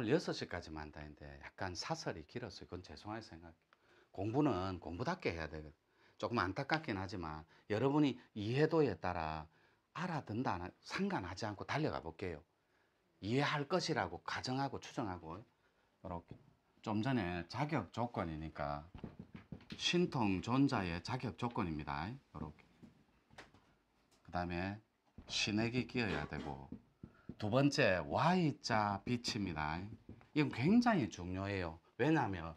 오늘 6시까지만 한다는데 약간 사설이 길었어요. 그건 죄송하게 생각해요. 공부는 공부답게 해야 되거든. 조금 안타깝긴 하지만 여러분이 이해도에 따라 하- 상관하지 않고 달려가 볼게요. 이해할 것이라고 가정하고 추정하고 이렇게 좀 전에 자격 조건이니까 신통 존자의 자격 조건입니다. 이렇게 그 다음에 신액이 끼어야 되고 두 번째 Y자 빛입니다. 이건 굉장히 중요해요. 왜냐하면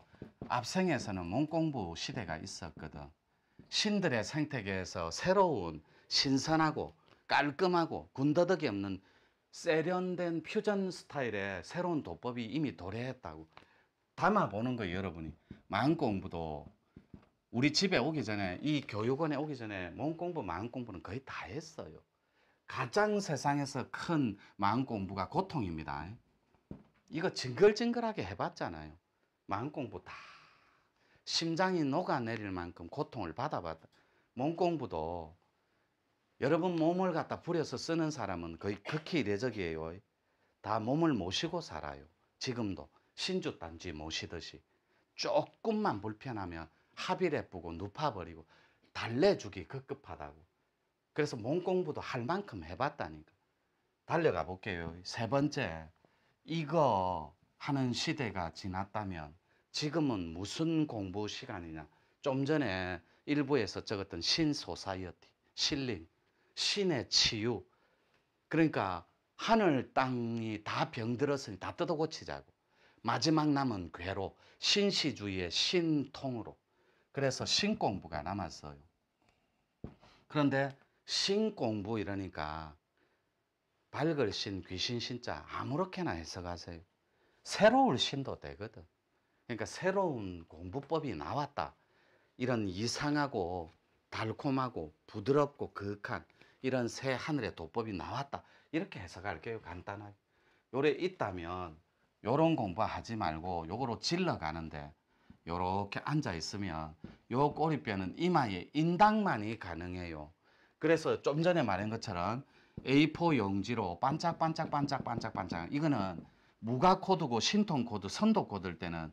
앞생에서는 몸공부 시대가 있었거든. 신들의 생태계에서 새로운 신선하고 깔끔하고 군더더기 없는 세련된 퓨전 스타일의 새로운 도법이 이미 도래했다고 담아보는 거예요 여러분이 마음 공부도 우리 집에 오기 전에 이 교육원에 오기 전에 몸 공부 마음 공부는 거의 다 했어요 가장 세상에서 큰 마음 공부가 고통입니다 이거 징글징글하게 해봤잖아요 마음 공부 다 심장이 녹아내릴 만큼 고통을 받아봤다 몸 공부도 여러분 몸을 갖다 부려서 쓰는 사람은 거의 극히 이례적이에요. 다 몸을 모시고 살아요. 지금도 신주 단지 모시듯이 조금만 불편하면 합의를 뿌고 눕혀버리고 달래주기 급급하다고. 그래서 몸 공부도 할 만큼 해봤다니까. 달려가 볼게요. 세 번째, 이거 하는 시대가 지났다면 지금은 무슨 공부 시간이냐. 좀 전에 일부에서 적었던 신소사이어티, 신링, 신의 치유. 그러니까 하늘 땅이 다 병들었으니 다 뜯어 고치자고. 마지막 남은 괴로 신시주의의 신통으로. 그래서 신공부가 남았어요. 그런데 신공부 이러니까 밝을 신, 귀신 신자 아무렇게나 해석하세요. 새로울 신도 되거든. 그러니까 새로운 공부법이 나왔다. 이런 이상하고 달콤하고 부드럽고 그윽한 이런 새 하늘의 도법이 나왔다. 이렇게 해석할게요. 간단하게. 요래 있다면 요런 공부하지 말고 요거로 질러 가는데 요렇게 앉아 있으면 요 꼬리뼈는 이마에 인당만이 가능해요. 그래서 좀 전에 말한 것처럼 A4 용지로 반짝반짝 반짝 반짝 반짝 이거는 무가 코드고 신통 코드, 선도 코드일 때는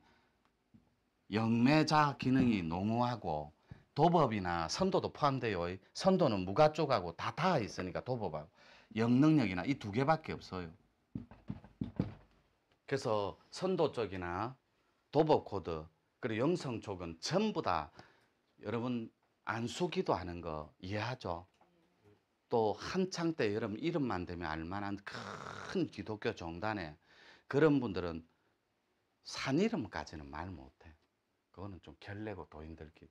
영매자 기능이 농후하고 도법이나 선도도 포함돼요. 선도는 무가 쪽하고 다 닿아 있으니까 도법하고 영능력이나 이 두 개밖에 없어요. 그래서 선도 쪽이나 도법 코드 그리고 영성 쪽은 전부 다 여러분 안수기도 하는 거 이해하죠? 또 한창 때 여러분 이름만 되면 알만한 큰 기독교 종단에 그런 분들은 산 이름까지는 말 못해. 그거는 좀 결례고 도인들끼리.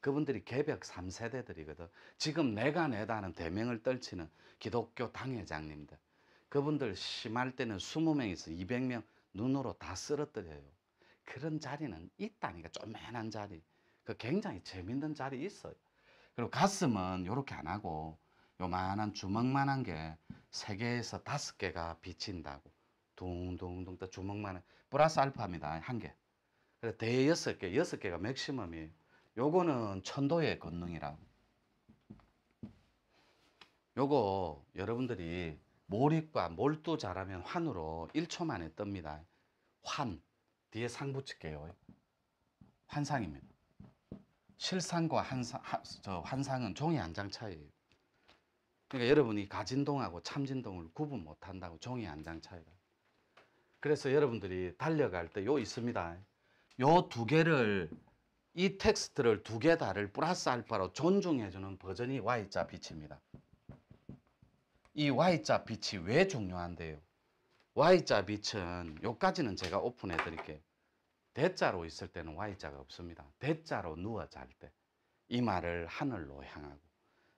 그분들이 개벽 3세대들이거든. 지금 내가 내다는 대명을 떨치는 기독교 당회장님들. 그분들 심할 때는 20명에서 200명 눈으로 다 쓰러뜨려요. 그런 자리는 있다니까, 쪼맨한 자리. 그 굉장히 재밌는 자리 있어요. 그리고 가슴은 이렇게 안 하고 요만한 주먹만한 게 세 개에서 다섯 개가 비친다고. 둥둥둥 또 주먹만한 플러스 알파입니다. 한 개. 그래 대여섯 개, 여섯 개가 맥시멈이에요. 요거는 천도의 권능이라고. 요거 여러분들이 몰입과 몰두 잘하면 환으로 1초 만에 뜹니다. 환. 뒤에 상 붙일게요. 환상입니다. 실상과 하, 저 환상은 종이 한 장 차이예요. 그러니까 여러분이 가진동하고 참진동을 구분 못 한다고 종이 한 장 차이가. 그래서 여러분들이 달려갈 때 요 있습니다. 요 두 개를 이 텍스트를 두 개 다를 플러스 알파로 존중해주는 버전이 Y자 빛입니다. 이 Y자 빛이 왜 중요한데요? Y자 빛은 요까지는 제가 오픈해 드릴게요. 대자로 있을 때는 Y자가 없습니다. 대자로 누워 잘 때. 이 말을 하늘로 향하고.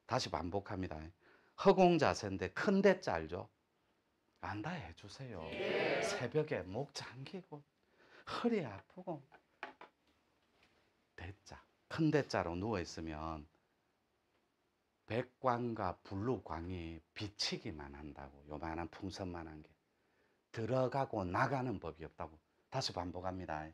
다시 반복합니다. 허공 자세인데 큰 대자 알죠? 안다 해주세요. 새벽에 목 잠기고 허리 아프고 대자 큰 대자로 누워 있으면 백광과 블루광이 비치기만 한다고 요만한 풍선만한 게 들어가고 나가는 법이 없다고 다시 반복합니다.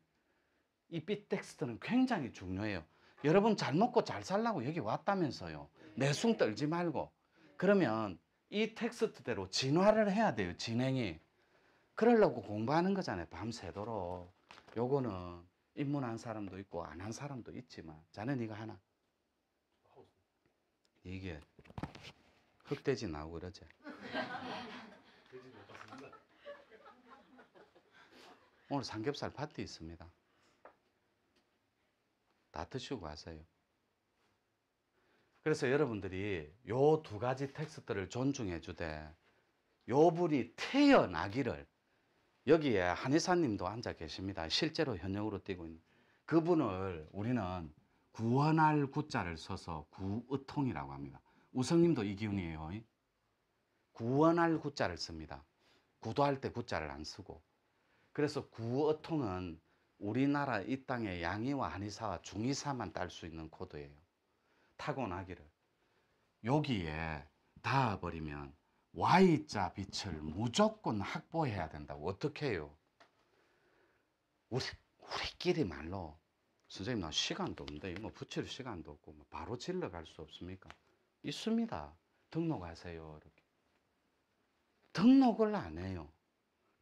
이 삐텍스트는 굉장히 중요해요. 여러분 잘 먹고 잘 살라고 여기 왔다면서요. 내숭 떨지 말고 그러면 이 텍스트대로 진화를 해야 돼요. 진행이. 그러려고 공부하는 거잖아요. 밤새도록. 요거는 입문한 사람도 있고 안 한 사람도 있지만 자는 이거 하나. 이게 흑돼지 나오고 그러지. 오늘 삼겹살 파티 있습니다. 다 드시고 가세요. 그래서 여러분들이 요 두 가지 텍스트를 존중해 주되 요 분이 태어나기를 여기에 한의사님도 앉아 계십니다. 실제로 현역으로 뛰고 있는 그분을 우리는 구원할 구자를 써서 구의통이라고 합니다. 우성님도 이 기운이에요. 구원할 구자를 씁니다. 구도할 때 구자를 안 쓰고 그래서 구의통은 우리나라 이 땅에 양의와 한의사와 중의사만 딸 수 있는 코드예요. 타고나기를 여기에 닿아버리면 Y자 빛을 무조건 확보해야 된다고 어떻게 해요? 우리, 우리끼리 말로 선생님 나 시간도 없는데 뭐 붙일 시간도 없고 뭐 바로 질러 갈 수 없습니까? 있습니다. 등록하세요. 이렇게. 등록을 안 해요.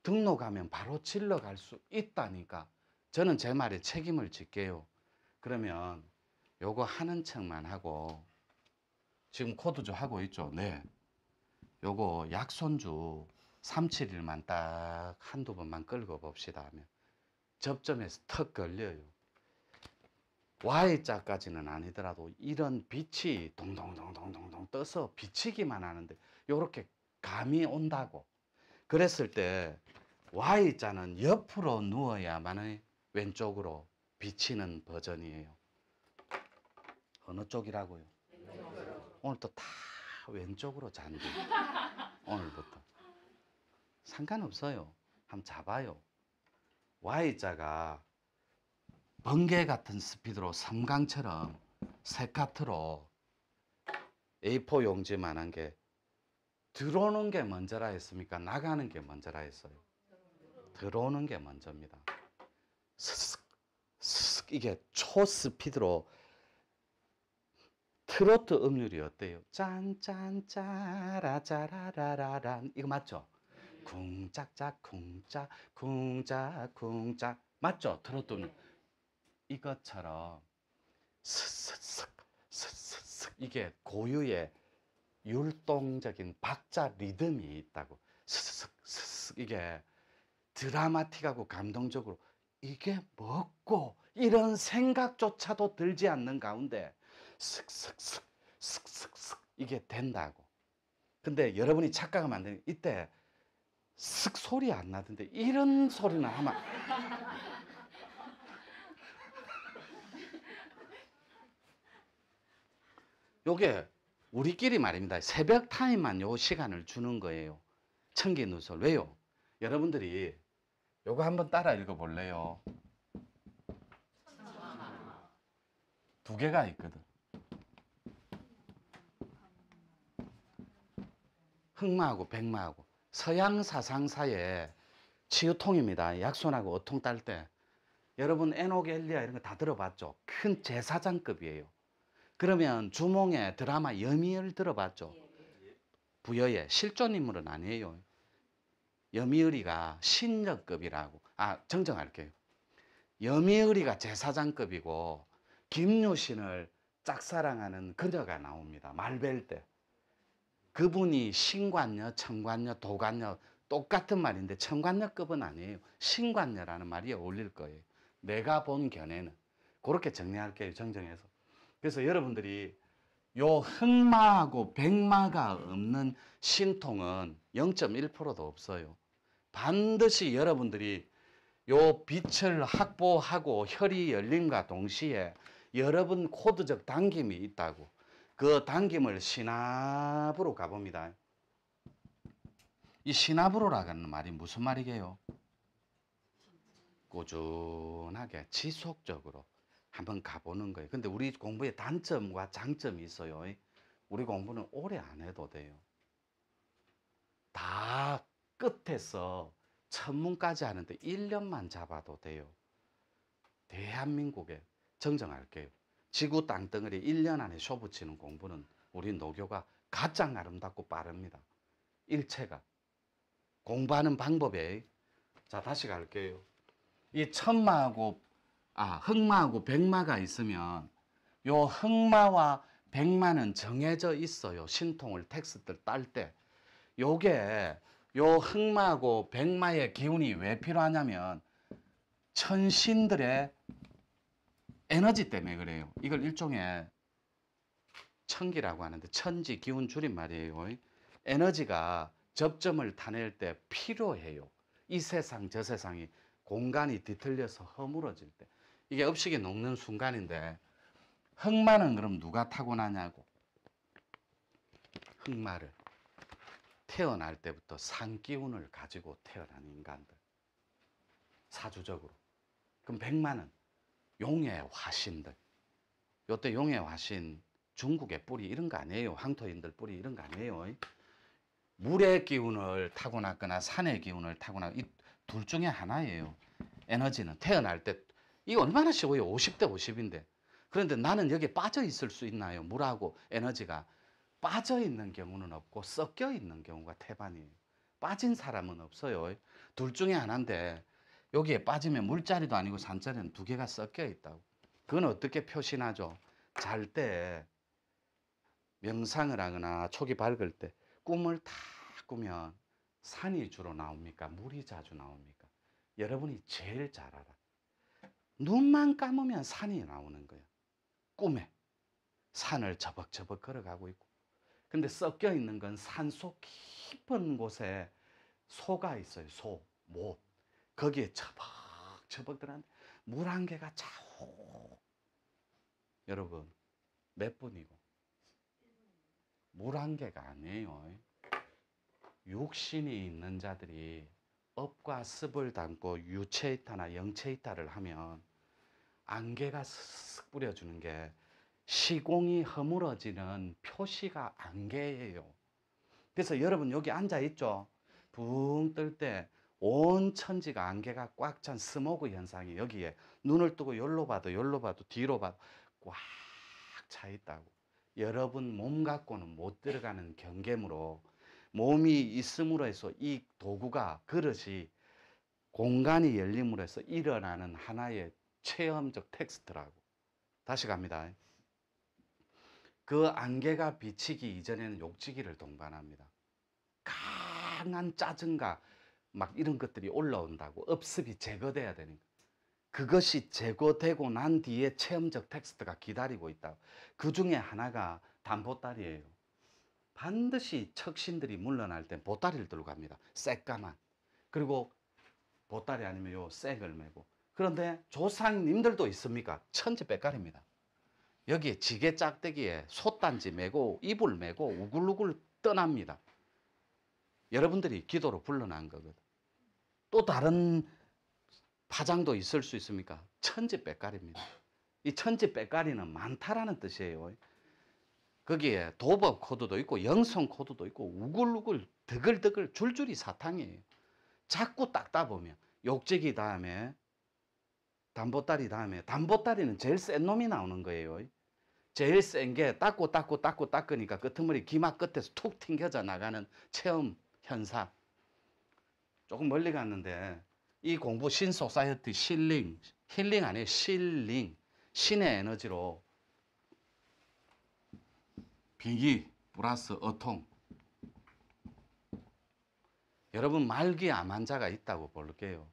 등록하면 바로 질러 갈 수 있다니까. 저는 제 말에 책임을 질게요. 그러면 요거 하는 척만 하고 지금 코드조 하고 있죠. 네. 요거 약손주 3, 7일만 딱 한두 번만 끌고 봅시다 하면 접점에서 턱 걸려요. Y자까지는 아니더라도 이런 빛이 동동동동동동 떠서 비치기만 하는데 요렇게 감이 온다고. 그랬을 때 Y자는 옆으로 누워야만 왼쪽으로 비치는 버전이에요. 어느 쪽이라고요? 오늘 또다 왼쪽으로 잔디. 오늘부터. 상관없어요. 한번 잡아요. Y자가 번개 같은 스피드로 섬광처럼 세카트로 A4 용지만한 게 들어오는 게 먼저라 했습니까? 나가는 게 먼저라 했어요. 들어오는 게 먼저입니다. 스슥 이게 초스피드로 트로트 음률이 어때요? 짠짠 짜라짜라라란 이거 맞죠? 쿵짝짝 쿵짝 쿵짝 쿵짝 맞죠? 트로트 음률 이것처럼 스스슥 스스슥 이게 고유의 율동적인 박자 리듬이 있다고 스스슥 스스슥 이게 드라마틱하고 감동적으로 이게 뭐고 이런 생각조차도 들지 않는 가운데 슥슥슥 슥슥슥 이게 된다고. 근데 여러분이 착각하면 안 되는 이때 슥 소리 안 나던데 이런 소리는 하면 요게 우리끼리 말입니다. 새벽 타임만 요 시간을 주는 거예요. 청기 누설. 왜요? 여러분들이 요거 한번 따라 읽어 볼래요? 두 개가 있거든. 흑마하고 백마하고 서양 사상사의 치유통입니다. 약손하고 어통 딸 때. 여러분 에노겔리아 이런 거 다 들어봤죠? 큰 제사장급이에요. 그러면 주몽의 드라마 여미을 들어봤죠? 부여의 실존 인물은 아니에요. 여미의리가 신녀급이라고. 아, 정정할게요. 여미의리가 제사장급이고 김유신을 짝사랑하는 그녀가 나옵니다. 말벨 때. 그분이 신관녀, 청관녀, 도관녀 똑같은 말인데 청관녀급은 아니에요. 신관녀라는 말이 어울릴 거예요. 내가 본 견해는. 그렇게 정리할게요. 정정해서. 그래서 여러분들이 요 흑마하고 백마가 없는 신통은 0.1%도 없어요. 반드시 여러분들이 요 빛을 확보하고 혈이 열림과 동시에 여러분 코드적 당김이 있다고 그 당김을 신압으로 가봅니다. 이 신압으로라는 말이 무슨 말이게요? 꾸준하게 지속적으로 한번 가보는 거예요. 근데 우리 공부의 단점과 장점이 있어요. 우리 공부는 오래 안 해도 돼요. 다 끝에서 천문까지 하는데 1년만 잡아도 돼요. 대한민국에 정정할게요. 지구 땅덩어리 1년 안에 쇼붙이는 공부는 우리 노교가 가장 아름답고 빠릅니다. 일체가. 공부하는 방법에 자, 다시 갈게요. 이 천마하고 아, 흑마하고 백마가 있으면 요 흑마와 백마는 정해져 있어요. 신통을 텍스트를 딸 때. 요게 요 흑마하고 백마의 기운이 왜 필요하냐면 천신들의 에너지 때문에 그래요. 이걸 일종의 천기라고 하는데 천지 기운 줄임말이에요. 에너지가 접점을 타낼 때 필요해요. 이 세상 저 세상이 공간이 뒤틀려서 허물어질 때 이게 업식이 녹는 순간인데 흑마는 그럼 누가 타고나냐고 흑마를 태어날 때부터 산 기운을 가지고 태어난 인간들 사주적으로 그럼 백마는 용의 화신들 요때 용의 화신 중국의 뿌리 이런 거 아니에요 황토인들 뿌리 이런 거 아니에요 물의 기운을 타고났거나 산의 기운을 타고나 이 둘 중에 하나예요. 에너지는 태어날 때 이게 얼마나 쉬워요. 50대 50인데. 그런데 나는 여기에 빠져 있을 수 있나요? 물하고 에너지가 빠져 있는 경우는 없고 섞여 있는 경우가 태반이에요. 빠진 사람은 없어요. 둘 중에 하나인데 여기에 빠지면 물자리도 아니고 산자리는 두 개가 섞여 있다고. 그건 어떻게 표시나죠? 잘 때 명상을 하거나 초기 밝을 때 꿈을 다 꾸면 산이 주로 나옵니까? 물이 자주 나옵니까? 여러분이 제일 잘 알아. 눈만 감으면 산이 나오는 거야. 꿈에. 산을 저벅저벅 걸어가고 있고. 근데 섞여 있는 건 산속 깊은 곳에 소가 있어요. 소, 못. 거기에 저벅저벅 들어는데 물 한 개가 자욱. 여러분, 몇 분이고? 물 한 개가 아니에요. 육신이 있는 자들이 업과 습을 담고 유체이타나 영체이타를 하면 안개가 쓱 뿌려주는 게 시공이 허물어지는 표시가 안개예요. 그래서 여러분 여기 앉아 있죠. 붕 뜰 때 온 천지가 안개가 꽉 찬 스모그 현상이 여기에 눈을 뜨고 열로 봐도 열로 봐도 뒤로 봐도 꽉 차 있다고. 여러분 몸 갖고는 못 들어가는 경계무로 몸이 있음으로 해서 이 도구가 그릇이 공간이 열림으로 해서 일어나는 하나의 체험적 텍스트라고. 다시 갑니다. 그 안개가 비치기 이전에는 욕지기를 동반합니다. 강한 짜증과 막 이런 것들이 올라온다고 업습이 제거돼야 되니까. 그것이 제거되고 난 뒤에 체험적 텍스트가 기다리고 있다. 그 중에 하나가 담보딸이에요. 반드시 척신들이 물러날 때 보따리를 들고 갑니다. 새까만. 그리고 보따리 아니면 요 쌔을 메고. 그런데 조상님들도 있습니까? 천지 빽깔입니다. 여기에 지게 짝대기에 솥단지 메고 이불 메고 우글우글 떠납니다. 여러분들이 기도로 불러난 거거든. 또 다른 파장도 있을 수 있습니까? 천지 빽깔입니다. 이 천지 빽깔이는 많다라는 뜻이에요. 거기에 도법 코드도 있고 영성 코드도 있고 우글우글 드글드글 줄줄이 사탕이에요. 자꾸 닦다 보면 욕지기 다음에 담보다리 다음에 담보다리는 제일 센 놈이 나오는 거예요. 제일 센 게 닦고 닦고 닦고 닦으니까 끄트머리 기막 끝에서 툭 튕겨져 나가는 체험 현상. 조금 멀리 갔는데 이 공부 신소사이어티 실링 힐링 아니에요 실링 신의 에너지로 비기 플러스 어통 여러분 말기 암 환자가 있다고 볼게요.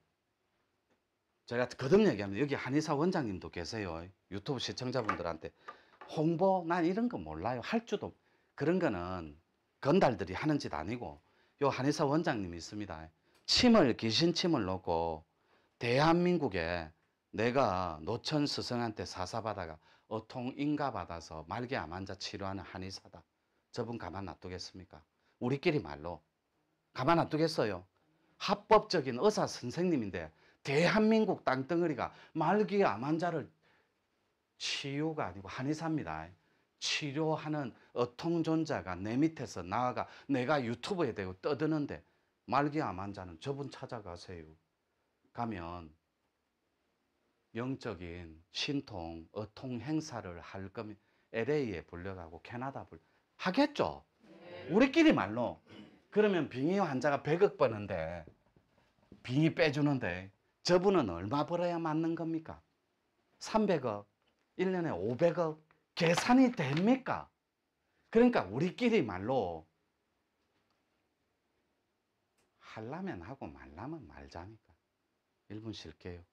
제가 거듭 얘기합니다. 여기 한의사 원장님도 계세요. 유튜브 시청자분들한테 홍보 난 이런 거 몰라요. 할 줄도 그런 거는 건달들이 하는 짓 아니고 요 한의사 원장님이 있습니다. 침을 귀신 침을 놓고 대한민국에 내가 노천 스승한테 사사받아가 어통 인가 받아서 말기 암 환자 치료하는 한의사다. 저분 가만 놔두겠습니까? 우리끼리 말로 가만 놔두겠어요. 합법적인 의사 선생님인데 대한민국 땅덩어리가 말기 암 환자를 치유가 아니고 한의사입니다. 치료하는 어통존자가 내 밑에서 나아가 내가 유튜브에 대고 떠드는데 말기 암환 자는 저분 찾아가세요. 가면 영적인 신통, 어통 행사를 할 거면 LA에 불려가고 캐나다 불 하겠죠. 네. 우리끼리 말로 그러면 빙의 환자가 100억 버는데 빙의 빼주는데 저분은 얼마 벌어야 맞는 겁니까? 300억, 1년에 500억 계산이 됩니까? 그러니까 우리끼리 말로 할라면 하고 말라면 말자니까. 1분 쉴게요.